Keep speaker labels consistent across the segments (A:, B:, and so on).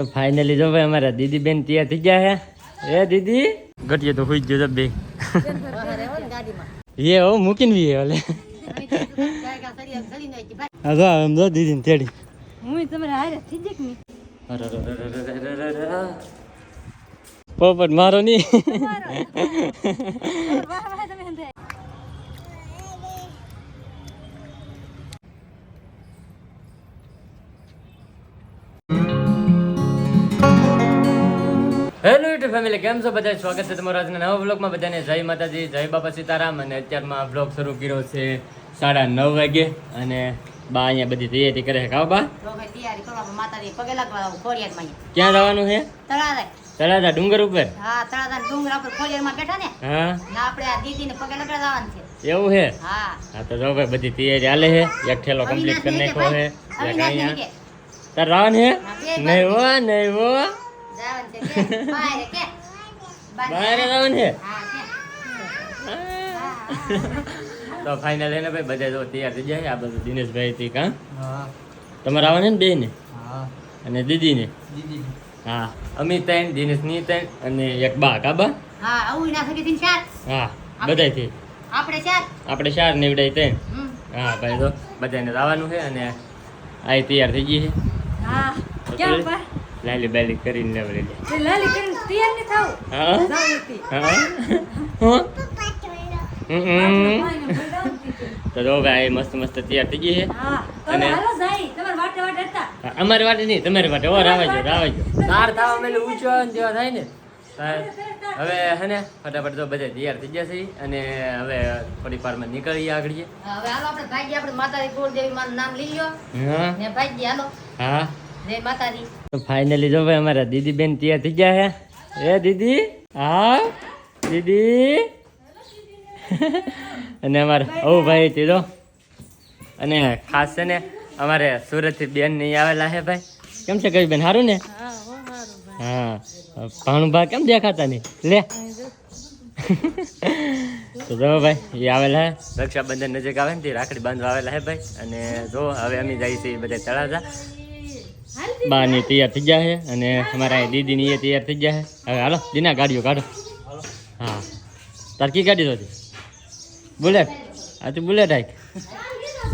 A: તો ફાઇનલી જો ભાઈ અમારા દીદી બેન તૈયાર થઈ ગયા હે. એ દીદી ઘટીએ તો હોઈ ગયો બે. એ હો મૂકીને બી ઓલે હા આમ જો દીદી ને તેડી.
B: હું તમારે હારે થઈ જકની
A: પોપટ મારો નહીં. યુટ્યુબ ફેમિલી કેમ છો બધા? સ્વાગત છે તમારા આજના નવા બ્લોગમાં બધાને જય માતાજી જય બાપા સીતારામ. અને અત્યારમાં બ્લોગ શરૂ કર્યો છે સાડા નવ વાગે. અને બા અહીંયા બધી તૈયારી કરે છે. કાવ બા. ક્યાં જવાનું છે? તળાજા. ડુંગર ઉપર?
C: હા તળાજા ડુંગર આપણે ખોડિયારમાં બેઠા ને.
A: હા.
C: આપણે આ દીદીને પગે લગાડવાનું છે.
A: એવું છે?
C: હા.
A: હા તો જો ભાઈ બધી તૈયારી હાલે છે. એક ઠેલો કમ્પ્લીટ કરી નાખ્યો અહીંયા. તાર રાવણ છે નહીં હો નહીં હો.
C: જવાનું છે કે? બહાર કે?
A: બહાર રાવણ છે?
C: હા કે?
A: તો ફાઇનલ એને ભાઈ બધા જો તૈયાર થઈ જાય આ બધું દિનેશભાઈ થી કા? તમારે આવવાને ને બે ને અને દીદી ને હા. અમિત તૈન દિનેશની તૈન અને એક બા? કાબા
C: હા આવું ના સકી ચાર.
A: હા બધાથી
C: આપણે ચાર.
A: આપણે ચાર નીવડાય
C: તૈન
A: હા ભાઈ તો બધાને આવવાનું છે અને આ તૈયાર થઈ ગઈ છે.
B: હા. કેમ બા
A: લાલી બાલી કરીને લેવડી લે
B: લાલી કરીને તૈયારની થાવ.
A: હા?
B: જાવતી
A: હા. તો જો ભાઈ મસ્ત મસ્ત તૈયાર થઈ ગઈ છે. અને-
B: હાલો જાય. તમારે વાટે વાટે હતા.
A: અમારી વાટે નહીં તમારી વાટે. ઓર આવે છે આવે છે તાર થવા મેલે ઊંચો ને જેવા થાય ને. હવે હે ને ફટાફટ તો બધા તૈયાર થઈ ગયા છે. અને હવે થોડી વારમાં નીકળીએ આગળ
C: હવે હાલો આપણે ભાગ્ય આપણે માતાજી કુળદેવી મારું નામ લઈ લો
A: હા?
C: ને ભાગ્ય હાલો.
A: હા?
C: જય માતાજી.
A: ફાઇનલી જો ભાઈ અમારા દીદી બેન તૈયાર થઈ ગયા હે. એ દીદી હા? દીદી? અને અમારા ઓ ભાઈ તે જો. અને ખાસ છે ને અમારે સુરતથી બેન નહીં આવેલા હે ભાઈ. કેમ છે કઈ બેન સારું ને?
B: હા
A: ભાણુભા કેમ દેખાતા નહીં? લે. તો જો ભાઈ એ આવેલા હે. રક્ષાબંધન નજીક આવે ને તે રાખડી બાંધવા આવેલા હે ભાઈ. અને જો હવે અમે જઈએ છીએ બધા તળાજા. બા ની તૈયાર થઈ ગયા છે અને અમારા અહીં દીદી એ તૈયાર થઈ ગયા છે. હવે હાલો, દીના ગાડીઓ કાઢો. હા. તાર કી ગાડી હતી બુલેટ? આ તું બુલેટ આઈક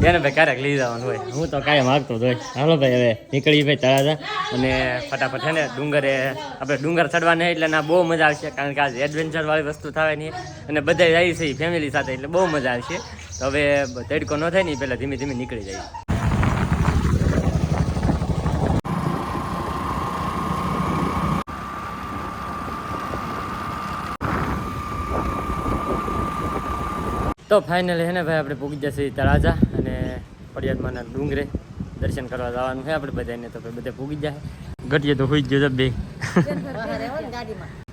A: એને ભાઈ ક્યારેક લઈ જવાનું હોય. હું તો કાંઈ માગતો જ હોય. હાલો ભાઈ, હવે નીકળી ભાઈ તળાજા અને ફટાફટ છે ને ડુંગરે આપણે ડુંગર ચડવાના એટલે ના બહુ મજા આવશે, કારણ કે આજે એડવેન્ચર વાળી વસ્તુ થાય નહીં અને બધા જાય છે ફેમિલી સાથે એટલે બહુ મજા આવશે. તો હવે તડકો ન થાય ને પહેલાં ધીમે ધીમે નીકળી જાય. તો ફાઇનલી હે ને ભાઈ આપણે પૂગી જશે તળાજા અને ફળિયાદમાંના ડુંગરે દર્શન કરવા જવાનું છે આપણે બધાને તો ભાઈ બધા પૂગી જાય. ઘટીએ તો હુઈ જજો બે.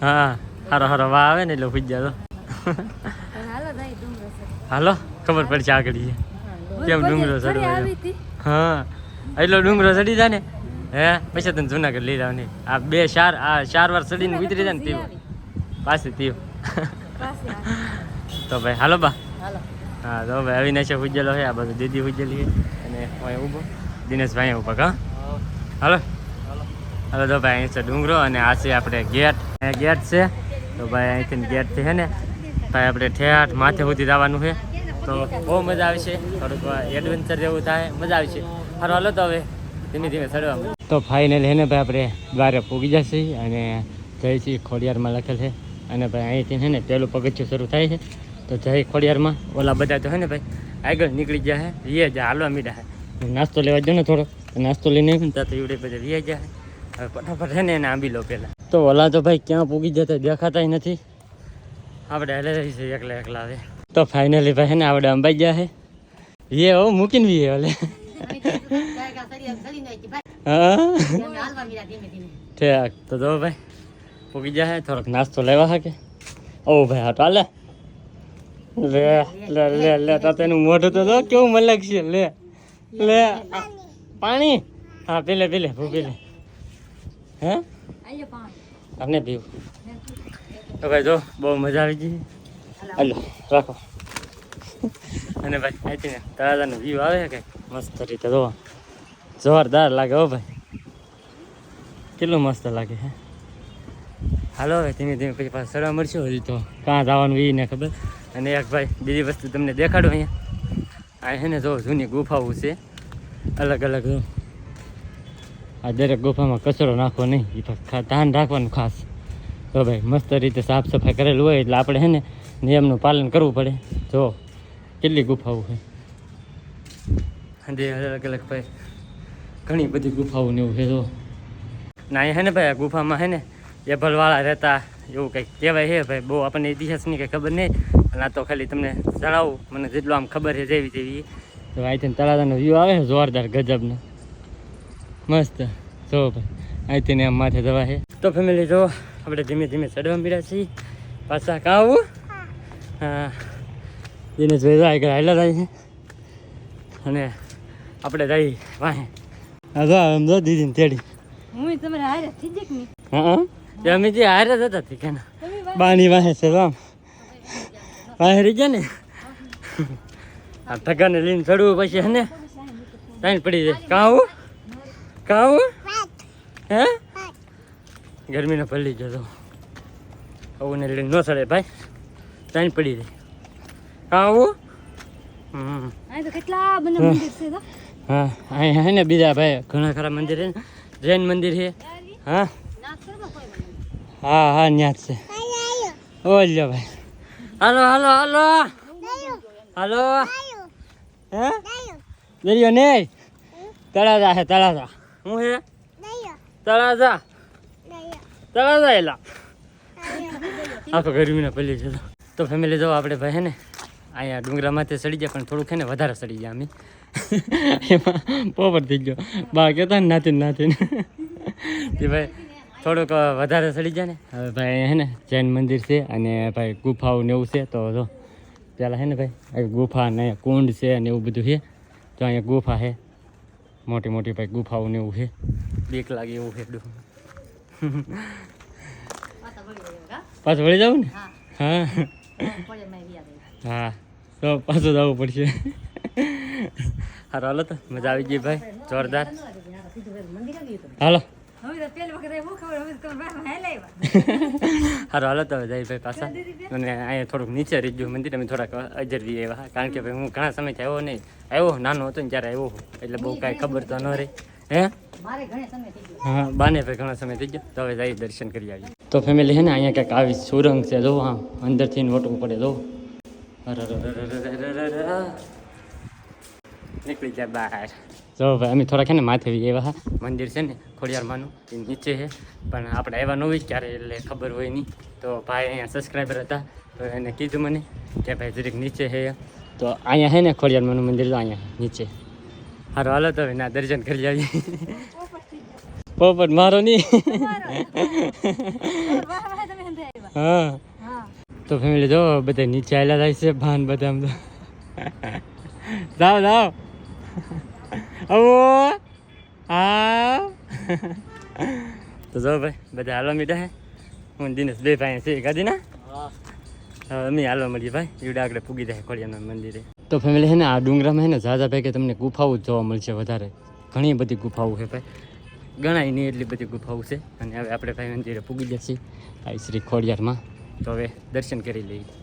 A: હા હારો હારો વા આવે ને એટલે હુઈ જજો.
B: હાલો
A: ખબર પડશે આગળ કેમ ડુંગરો
B: ચડી
A: ચડવા હા એટલો ડુંગરો ચડી જાય ને? હે પછી તને જુનાગઢ લઈ જવાની આ બે ચાર આ ચાર વાર ચડીને ઉતરી જાય ને તેવું. પાસે તેવું. તો ભાઈ હાલો બા.
C: હાલો.
A: હા તો ભાઈ અવિનાશે ઉજ્જેલો છે આ બધું દીદી ઉજ્જેલી છે. અને હું ઊભો. દિનેશભાઈ ઊભા કા? હાલો. હાલો. તો ભાઈ અહીં છે ડુંગરો અને આ છે આપણે ગેટ. ગેટ છે. તો ભાઈ અહીંથી ગેટથી છે ને ભાઈ આપણે ઠેઠ માથે સુધી જવાનું છે. તો બહુ મજા આવશે થોડુંક એડવેન્ચર જેવું થાય. મજા આવશે સારું હાલો તો હવે ધીમે ધીમે ચડવા તો ફાઇનલ હેને ને ભાઈ આપણે દ્વારે પૂગી જશે. અને જઈશી ખોડિયારમાં લખેલ છે. અને ભાઈ અહીંથી છે ને પહેલું પગથિયું શરૂ થાય છે. તો જય ખોડિયારમાં. ઓલા બધા તો હે ને ભાઈ આગળ નીકળી ગયા હે રીએ જા હાલવા મીડા હે. નાસ્તો લેવા જો ને થોડો. નાસ્તો લઈને આવ્યો ત્યાં તો એવડે બધા રીએ જાય હવે ફટાફટ હે ને એને આંબી લો પહેલાં તો ઓલા તો ભાઈ ક્યાં પૂગી જતા દેખાતા નથી. આપણે હેલે રહી છે એકલા એકલા હવે. તો ફાઇનલી ભાઈ હે ને આપણે અંબાઈ ગયા હે. એ હો મૂકીને બી ઓલે હા? ઠીક તો જો ભાઈ પૂગી જાય થોડોક નાસ્તો લેવા હા કે ઓ ભાઈ હા ચાલે લે લે લે લે તા તેનું મોઢું તો જો કેવું મલક છે લે લે પાણી. હા પેલે પીલે ભૂ પીલે હે? આપણે પીવું. તો ભાઈ જો બહુ મજા આવી ગઈ. હાલો રાખો. અને ભાઈ અહીંથી ને તળાજાનો વ્યૂ આવે કે મસ્ત રીતે જો. જોરદાર લાગે હો ભાઈ. કેટલું મસ્ત લાગે હે. હાલો હવે ધીમે ધીમે પછી પાછા સડવા મળશું હજી તો કાં જવાનું એ ને ખબર. અને એક ભાઈ, બીજી વસ્તુ તમને દેખાડો અહીંયા. આ છે જો જૂની ગુફાઓ છે. અલગ અલગ. આ દરેક ગુફામાં કચરો નાખવો નહીં એ ધ્યાન રાખવાનું ખાસ. તો ભાઈ, મસ્ત રીતે સાફ સફાઈ કરેલું હોય એટલે આપણે છે ને નિયમનું પાલન કરવું પડે. જો, કેટલી ગુફાઓ છે. અને અલગ અલગ ભાઈ, ઘણી બધી ગુફાઓને એવું છે, જો. ના છે ને ભાઈ, આ ગુફામાં હે ને એભલવાળા રહેતા, એવું કંઈક કહેવાય છે ભાઈ, બહુ આપણને ઇતિહાસની કંઈ ખબર નહીં. અને આ તો ખાલી તમને જણાવું મને જેટલું આમ ખબર છે જેવી તેવી. તો અહીંથી તળાજાનો વ્યૂ આવે છે જોરદાર ગજબનો. મસ્ત. જો ભાઈ અહીંથી ને આમ માથે જવા છે. તો ફેમિલી જો આપણે ધીમે ધીમે ચડવા મળ્યા છીએ. પાછા કાવું હા. હા જોઈ જાય આગળ હાલ્યા જાય છે. અને આપણે જઈ વાહે. હા જો આમ જો દીદીને તેડી.
B: હું તમારે હારે થઈ જાય કે
A: હા અમે જે હારે જ હતા તે કે ના
B: તમે વાત
A: બાની વાહે છે રામ વાહે રહી ગયા ને? આ ઠગાને લઈને ચડવું પછી હે ને? સાઈન પડી જાય. કાવું કાવું હે? ગરમીને પલ્લી જતો આવું ને લઈને ન ચડે ભાઈ. સાઈન પડી જાય.
B: કાવું
A: હા? અહીંયા હે ને બીજા ભાઈ ઘણા ખરા મંદિર છે ને? જૈન મંદિર છે. હા? હા હા ન્યા જ છે ઓલ્યો ભાઈ. હાલો હાલો હાલો. હાલો. હે? દરિયો ને તળાજા હે તળાજા. હું હે? તળાજા. તળાજા એલા. આખો ગરમીના પલ્લી છે. તો. ફેમિલી જો આપણે ભાઈ હે ને અહીંયા ડુંગરામાંથી સડી ગયા પણ થોડુંક હે ને વધારે સડી ગયા અમે. એમાં પોપર થઈ ગયો. બા કહેતા ને નાતી નાથી તે ભાઈ થોડુંક વધારે સડી જાય ને? હવે ભાઈ હે ને જૈન મંદિર છે અને ભાઈ ગુફાઓ ને એવું છે. તો જો પેલા હે ને ભાઈ ગુફા ને અહીંયા કુંડ છે અને એવું બધું છે. તો અહીંયા ગુફા છે. મોટી મોટી ભાઈ ગુફાઓ ને એવું છે. બીક લાગે એવું છે પાછું વળી જવું ને? હા. હા. તો પાછું જવું પડશે. હારો હાલો તો. મજા આવી ગઈ ભાઈ. જોરદાર. હાલો.
B: તમે
A: હારો હાલો તો જાય ભાઈ પાછા. અને અહીંયા થોડુંક નીચે રહી ગયું મંદિર અમે થોડાક અજરવી એવા કારણ કે ભાઈ હું ઘણા સમય આવ્યો નહીં. આવ્યો નાનો હતો ને ત્યારે આવ્યો એટલે બહુ કાંઈ ખબર તો ન રહી. હે? હા બાને ભાઈ ઘણા સમય થઈ ગયો. તો હવે જઈ દર્શન કરી આવીએ. તો ફેમિલી છે ને અહીંયા કંઈક આવી સુરંગ છે જો હા. અંદરથી વટવું પડે જો નીકળી જાય બહાર. જો અમે થોડાક છે ને માથે એવા મંદિર છે ને ખોડિયારમાંનું એ નીચે છે. પણ આપણે આવ્યા ન હોય ક્યારે એટલે ખબર હોય નહીં. તો ભાઈ અહીંયા સબસ્ક્રાઈબર હતા, તો એને કીધું મને કે ભાઈ જરીક નીચે છે. તો અહીંયા છે ને ખોડિયારમાંનું મંદિર તો અહીંયા નીચે. હારો, હાલો તો ના દર્શન કરી આવીએ. પોપટ મારો નહીં. હા. તો ફેમિલી જો બધા નીચે આવેલા થાય છે, ભાન બધા જાઓ જાઓ. આવો. હા તો જો ભાઈ બધા હાલો મીઠા હે. હું દિનેશ બે ભાઈ છે ગાદી ના? હવે અમે હાલવા મળીએ ભાઈ. ઈવડે આગળ પૂગી જાય ખોડિયાના મંદિરે. તો ફેમિલી છે ને આ ડુંગરામાં છે ને ઝાઝા ભાઈ કે તમને ગુફાઓ જોવા મળશે વધારે. ઘણી બધી ગુફાઓ છે ભાઈ. ગણાય નહીં એટલી બધી ગુફાઓ છે. અને હવે આપણે ભાઈ મંદિરે પૂગી જશે આ શ્રી ખોડિયારમાં. તો હવે દર્શન કરી લઈએ.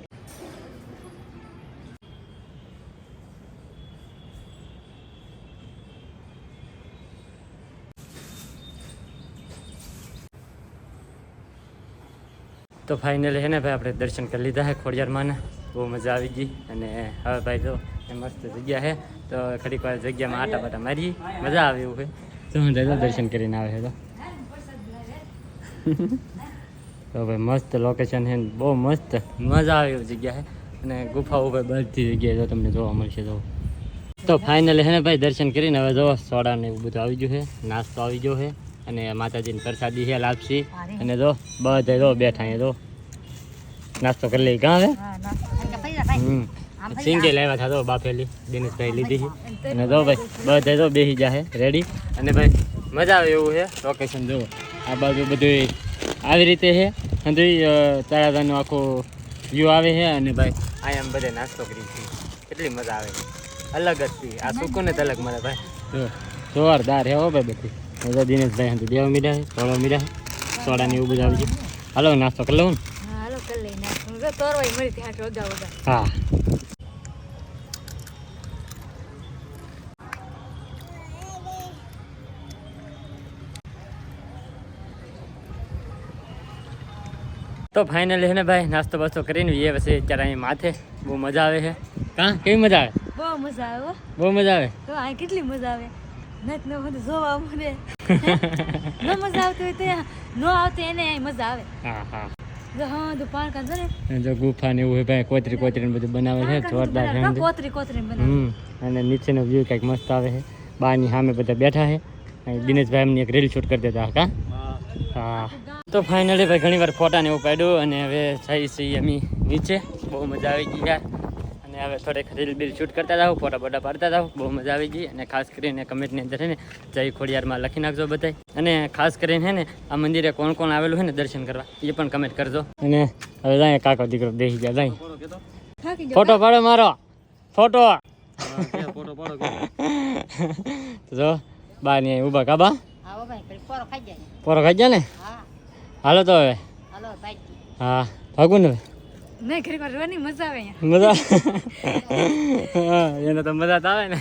A: તો ફાઇનલી હે ને ભાઈ, આપણે દર્શન કરી લીધા છે ખોડિયારમાંના બહુ મજા આવી ગઈ. અને હવે ભાઈ જો, એ મસ્ત જગ્યા છે. તો ઘડીક વાર જગ્યામાં આટા પાટા મારી મજા આવે એવું ભાઈ તો હું દર્શન કરીને આવે છે તો. તો ભાઈ મસ્ત લોકેશન છે બહુ મસ્ત મજા આવે એવી જગ્યા છે. અને ગુફાઓ ભાઈ બધી જગ્યાએ જો તમને જોવા મળશે તો તો ફાઇનલી હે ને ભાઈ, દર્શન કરીને હવે જો સોડા ને એવું બધું આવી ગયું છે. નાસ્તો આવી ગયો છે. અને માતાજીની પ્રસાદી છે લાપસી અને જો બધે જો બેઠા અહીંયા જો. નાસ્તો કરી લઈ કાં હવે
B: હા નાસ્તો
C: પૈસા ભાઈ
A: હમ. સિંગે લાવ્યા હતા તો બાફેલી દિનેશભાઈ લીધી. છે અને જો ભાઈ બધે જો બેસી જાય રેડી અને ભાઈ મજા આવે એવું છે લોકેશન જુઓ. આ બાજુ બધું આવી રીતે છે અને તળાજાનું આખું વ્યૂ આવે છે અને ભાઈ અહીંયા આમ બધે નાસ્તો કરી છે. કેટલી મજા આવે. અલગ જ આ સુકૂન જ અલગ મળે ભાઈ. જો જોરદાર હે હો ભાઈ બધી. તો દિનેશભાઈ હાથે દેવા મીડા છે થોડો મીડા છે સોડા ને એવું બધું આવી છે હાલો નાસ્તો કરી લઉં
B: હા
A: તો ફાઇનલી હે. ને ભાઈ નાસ્તો બાસ્તો કરીને એ પછી અત્યારે અહીં માથે. બહુ મજા આવે છે કાં? કેવી મજા આવે?
B: બહુ મજા આવે
A: બહુ મજા આવે?
B: તો આ કેટલી મજા આવે? નત ન બધું જોવા મળે. ન મજા આવતી હોય તો ન આવતી એને મજા આવે.
A: હા હા.
B: જો
A: ગુફા ને એવું ભાઈ કોતરી કોતરી ને બધું બનાવે છે જોરદાર છે
B: કોતરી કોતરી
A: હમ અને નીચેનો વ્યૂ કંઈક મસ્ત આવે છે. બારની સામે બધા બેઠા છે. અને દિનેશભાઈ એમની એક રીલ શૂટ કરી દેતા હતા હા. તો ફાઇનલી ભાઈ ઘણી વાર ફોટા ને એવું પાડ્યું અને હવે થઈ છે અમે નીચે. બહુ મજા આવી ગઈ યાર. અને હવે થોડીક રીલ બિલ શૂટ કરતા જાવ ફોટા બોટા પાડતા જાવ બહુ મજા આવી ગઈ. અને ખાસ કરીને કમેન્ટની અંદર છે ને જય ખોડિયારમાં લખી નાખજો બધાય. અને ખાસ કરીને હે ને આ મંદિરે કોણ કોણ આવેલું છે ને દર્શન કરવા એ પણ કમેન્ટ કરજો. અને હવે જાય કાકો દીકરો બેસી ગયા જાય. ફોટો પાડો મારો. ફોટો. જો બા ને ઊભા કાબા
C: આવો ભાઈ પેલી પોરો ખાઈ જાય
A: ગયા ને? હાલો તો હવે. હા ભાગું ને
B: નહીં ઘરે રોવાની મજા આવે
A: મજા એને તો મજા જ આવે ને.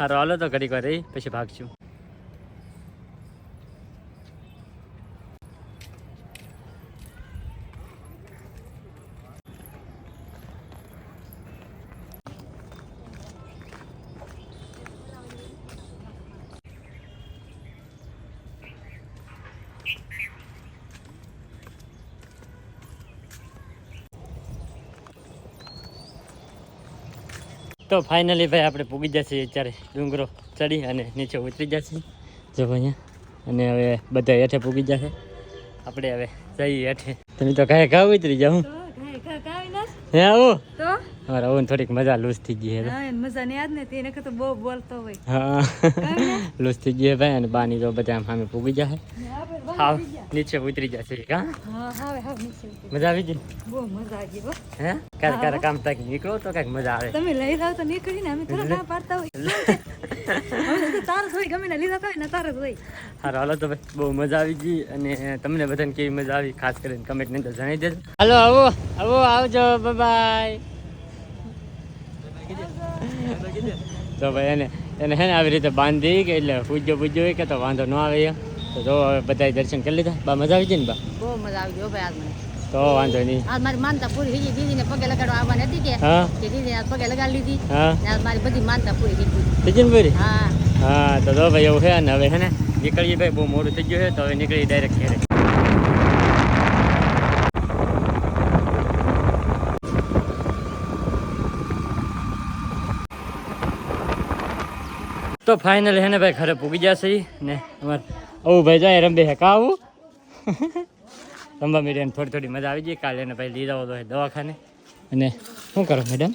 A: હારો હાલો તો ઘડીક વાર રહી પછી ભાગશું. તો ફાઇનલી ભાઈ આપણે પૂગી જશે અત્યારે ડુંગરો ચડી અને નીચે ઉતરી જશે. જો અહીંયા. અને હવે બધા હેઠે પૂગી જશે. આપણે હવે જઈએ હેઠે. તમે તો કાંઈ ઘા ઉતરી જાઉં. હે આવું.
B: તો?
A: મારા ઓન થોડીક મજા લૂઝ થઈ ગઈ છે
B: હા એને મજા નહીં યાદ ને તેને તો બહુ બોલતો હોય.
A: હા. લૂઝ થઈ ગઈ છે ભાઈ અને બાની તો બધા આમ સામે પૂગી જશે
B: આપણે બહુ
A: હાવ નીચે ઉતરી જશે કા
B: હા? હવે હવે નીચે ઉતરી.
A: મજા આવી ગઈ?
B: બહુ મજા આવી હો.
A: હે? ક્યારે ક્યારે કામ તાકી નીકળો તો કાંઈક મજા આવે.
B: તમે લઈ જાવ તો નીકળીને અમે થોડા ના પાડતા હોય. અમે તો તાર જ હોય ગમે ને લીધા હોય ને તાર જ હોય.
A: હારો હાલો તો ભાઈ બહુ મજા આવી ગઈ અને તમને બધાને કેવી મજા આવી ખાસ કરીને કમેન્ટની અંદર જણાવી દેજો. હાલો આવો આવો આવજો બાય તો ભાઈ એને એને હે ને આવી રીતે બાંધી કે એટલે પૂજ્યો પૂજ્યો કે તો વાંધો ન આવે એમ. તો જો હવે બધા દર્શન કરી લીધા. બા મજા આવી ગઈ ને બા?
C: બહુ મજા આવી ગયો ભાઈ આજ મને.
A: તો વાંધો નહીં.
C: આજ મારી માનતા પૂરી થઈ ગઈ. દીદીને પગે લગાડવા આવવાની હતી કે? કે દીદી આજ પગે લગાડી લીધી.
A: હા.
C: આજ મારી બધી માનતા પૂરી થઈ ગઈ.
A: સચિનભાઈ
C: હા.
A: હા તો જો ભાઈ એવું છે ને હવે હે ને નીકળીએ ભાઈ. બહુ મોડું થઈ ગયું છે તો હવે નીકળી ડાયરેક્ટ ઘેરે. તો ફાઇનલ હેને ભાઈ ઘરે પૂગી જશે ને અમારે આવું ભાઈ જાય રંબે હે કા આવું? રમવા મીડિયા થોડી થોડી મજા આવી ગઈ કાલે એને ભાઈ લીધા હતો દવાખાને. અને શું કરો મેડમ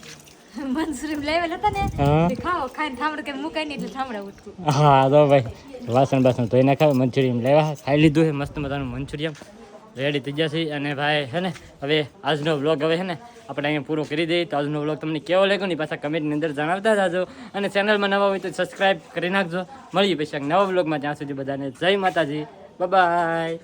A: હા.
B: તો
A: ભાઈ વાસણ બાસણ ધોઈ નાખાવે મંચુરિયમ લેવા. ખાઈ લીધું છે મસ્ત મજાનું મંચુરિયમ રેડી થઈ જશે. અને ભાઈ, હે ને, હવે આજનો વ્લોગ હવે હે ને, આપણે અહીંયા પૂરો કરી દઈએ. તો આજનો વ્લોગ તમને કેવો લાગ્યો ને પાછા કમેન્ટની અંદર જણાવતા જાજો. અને ચેનલમાં નવા હોય તો સબસ્ક્રાઈબ કરી નાખજો. મળીએ પછી નવા વ્લોગમાં ત્યાં સુધી બધાને જય માતાજી. બાય